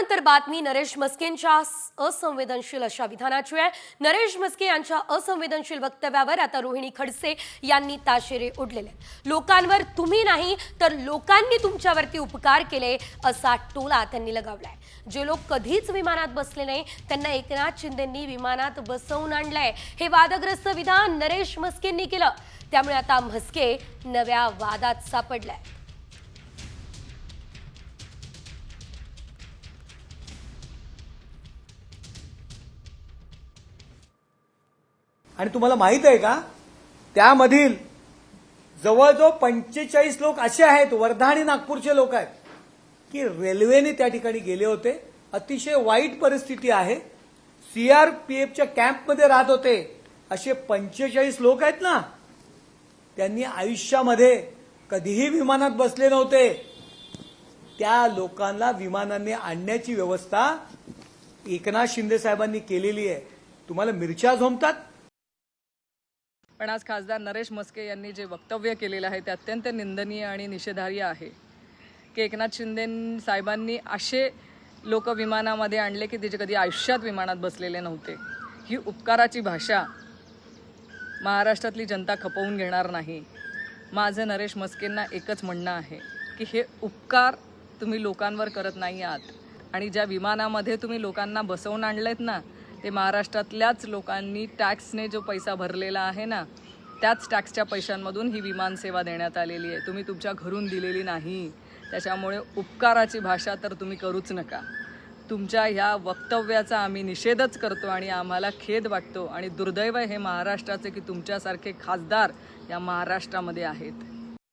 यानंतर बातमी नरेश मस्केंच्या असंवेदनशील अशा विधानाची आहे. नरेश मस्के यांच्या असंवेदनशील वक्तव्यावर आता रोहिणी खडसे यांनी ताशेरे उडलेले आहेत. लोकांवर तुम्ही नाही तर लोकांनी तुमच्यावरती उपकार केले असा टोला त्यांनी लगावलाय. जे लोक कधीच विमानात बसले नाही त्यांना एकनाथ शिंदेंनी विमानात बसवून आणलंय. हे वादग्रस्त विधान नरेश मस्केंनी केलं. त्यामुळे आता म्हस्के नव्या वादात सापडलाय आणि तुम्हाला माहीत आहे का? त्यामधील जवळजवळ पंचेचाळीस लोक असे आहेत वर्धा आणि नागपूरचे लोक आहेत की रेल्वेने त्या ठिकाणी गेले होते. अतिशय वाईट परिस्थिती आहे. सीआरपीएफच्या कॅम्पमध्ये राहत होते. असे पंचेचाळीस लोक आहेत ना त्यांनी आयुष्यामध्ये कधीही विमानात बसले नव्हते. त्या लोकांना विमानाने आणण्याची व्यवस्था एकनाथ शिंदे साहेबांनी केलेली आहे. तुम्हाला मिरच्या झोमतात? पण आज खासदार नरेश मस्के यांनी जे वक्तव्य केलेलं आहे ते अत्यंत निंदनीय आणि निषेधार्य आहे. की एकनाथ शिंदे साहेबांनी असे लोक विमानामध्ये आणले की तिचे कधी आयुष्यात विमानात बसलेले नव्हते. ही उपकाराची भाषा महाराष्ट्रातली जनता खपवून घेणार नाही. माझं नरेश मस्केंना एकच म्हणणं आहे की हे उपकार तुम्ही लोकांवर करत नाही आहात. आणि ज्या विमानामध्ये तुम्ही लोकांना बसवून आणलेत ना ते महाराष्ट्रातल्याच लोकांनी टॅक्सने जो पैसा भरलेला आहे ना त्याच टॅक्सच्या पैशांमधून ही विमानसेवा देण्यात आलेली आहे. तुम्ही तुमच्या घरून दिलेली नाही. त्याच्यामुळे उपकाराची भाषा तर तुम्ही करूच नका. तुमच्या ह्या वक्तव्याचा आम्ही निषेधच करतो आणि आम्हाला खेद वाटतो आणि दुर्दैव हे महाराष्ट्राचे की तुमच्यासारखे खासदार या महाराष्ट्रामध्ये आहेत.